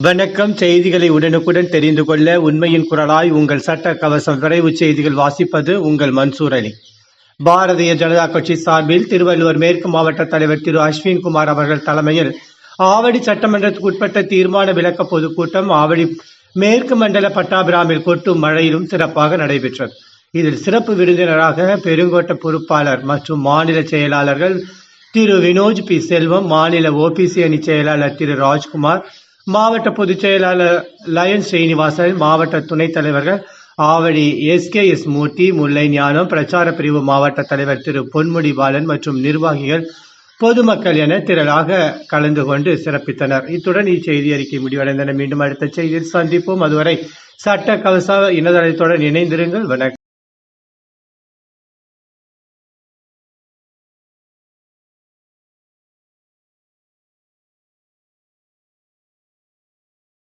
வணக்கம். செய்திகளை உடனுக்குடன் தெரிந்து கொள்ள உண்மையின் குரலாய் உங்கள் சட்ட கவசம் விரைவு செய்திகள் வாசிப்பது உங்கள் மன்சூர் அலி. பாரதிய ஜனதா கட்சி சார்பில் திருவள்ளுவர் மேற்கு மாவட்ட தலைவர் திரு அஸ்வின்குமார் அவர்கள் தலைமையில் ஆவடி சட்டமன்றத்துக்கு உட்பட்ட தீர்மான விளக்க பொதுக்கூட்டம் ஆவடி மேற்கு மண்டல பட்டாபிராமில் கொட்டும் மழையிலும் சிறப்பாக நடைபெற்றது. இதில் சிறப்பு விருந்தினராக பெருங்கோட்ட பொறுப்பாளர் மற்றும் மாநில செயலாளர்கள் திரு வினோஜ் பி. செல்வம் மாநில ஓபிசி அணி செயலாளர் திரு ராஜ்குமார் மாவட்ட பொதுச் செயலாளர் லயன் ஸ்ரீனிவாசன் மாவட்ட துணைத் தலைவர்கள் Avadi S K S Murthy Mullai Gnanam பிரச்சார பிரிவு மாவட்ட தலைவர் திரு பொன்முடி பாலன் மற்றும் நிர்வாகிகள் பொதுமக்கள் என திரளாக கலந்து கொண்டு சிறப்பித்தனர். இத்துடன் இச்செய்தி அறிக்கை முடிவடைந்தன. மீண்டும் அடுத்த செய்தியில் சந்திப்போம். அதுவரை சட்ட கவச இணையதளத்துடன் இணைந்திருங்கள். வணக்கம்.